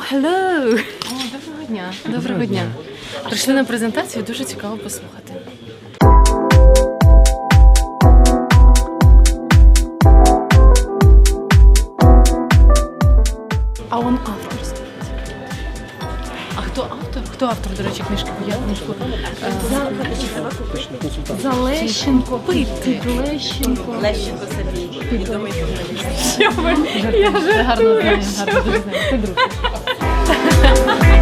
hello! О, доброго дня. Доброго дня. Прийшли на презентацію, дуже цікаво послухати. А он автор стоїть. А хто автор? Хто автор, до речі, книжки? Я книжку е, Залещенко. Пити. Лещенко. Лещенко Сергій, відомий журналіст. Це гарно знаю, гарно дуже знаю. Ти друг.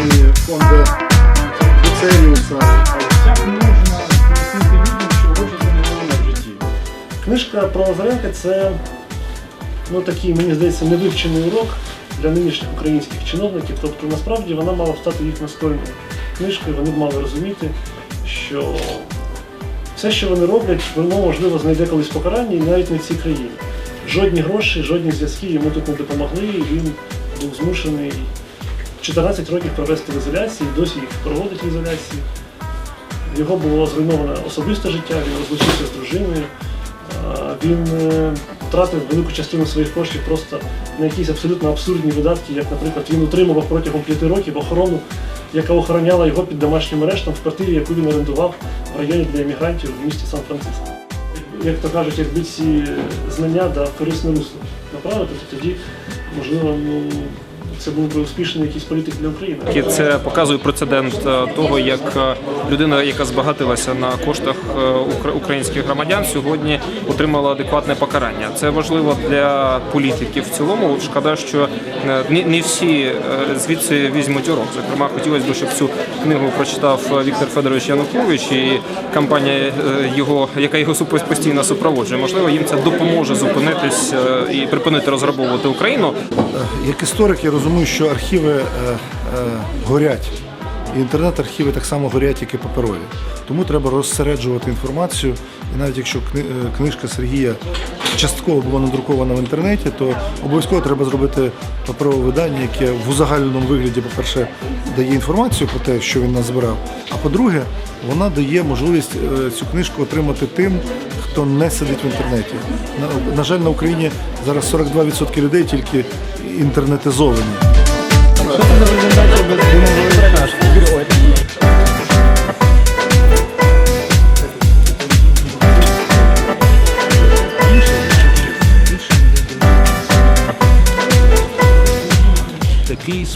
премії фонду Буцеріуса. як можна пояснити людям, що гроші не в житті? Книжка про Лазаренка це ну, такий, мені здається, невивчений урок для нинішніх українських чиновників. Тобто насправді вона мала стати їх настольною книжкою, вони б мали розуміти, що все, що вони роблять, воно можливо знайде колись покарання і навіть не в цій країні. Жодні гроші, жодні зв'язки йому тут не допомогли, і він був змушений 14 років провести в ізоляції, досі їх проводить в ізоляції. Його було зруйноване особисте життя, він розлучився з дружиною. Він е, втратив велику частину своїх коштів просто на якісь абсолютно абсурдні видатки, як, наприклад, він утримував протягом п'яти років охорону, яка охороняла його під домашнім арештом в квартирі, яку він орендував в районі для емігрантів в місті Сан-Франциско. Як то кажуть, якби ці знання да, корисне русло направити, то тоді, можливо, ну, це був би успішний якийсь політик для України. Це показує прецедент е, того, як е, людина, яка збагатилася на коштах е, українських громадян, сьогодні отримала адекватне покарання. Це важливо для політиків в цілому. Шкода, що е, не всі е, звідси візьмуть урок. Зокрема, хотілося б, щоб цю книгу прочитав Віктор Федорович Янукович і компанія його, яка його постійно супроводжує. Можливо, їм це допоможе зупинитись і припинити розграбовувати Україну. Як історик я розумію, що архіви горять. І інтернет-архіви так само горять, як і паперові. Тому треба розсереджувати інформацію. І навіть якщо е, книжка Сергія частково була надрукована в інтернеті, то обов'язково треба зробити паперове видання, яке в узагальненому вигляді, по-перше, дає інформацію про те, що він назбирав. А по-друге, вона дає можливість е, цю книжку отримати тим, хто не сидить в інтернеті. На, на жаль, на Україні зараз 42% людей тільки інтернетизовані.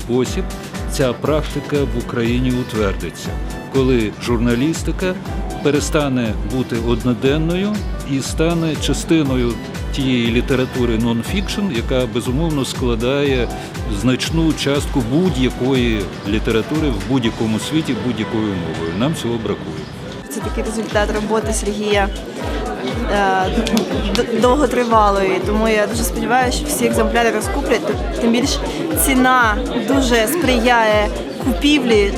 Спосіб ця практика в Україні утвердиться, коли журналістика перестане бути одноденною і стане частиною тієї літератури нон-фікшн, яка безумовно складає значну частку будь-якої літератури в будь-якому світі будь-якою мовою. Нам цього бракує. Це такий результат роботи Сергія довготривалої. Тому я дуже сподіваюся, що всі екземпляри розкуплять. Тим більше ціна дуже сприяє купівлі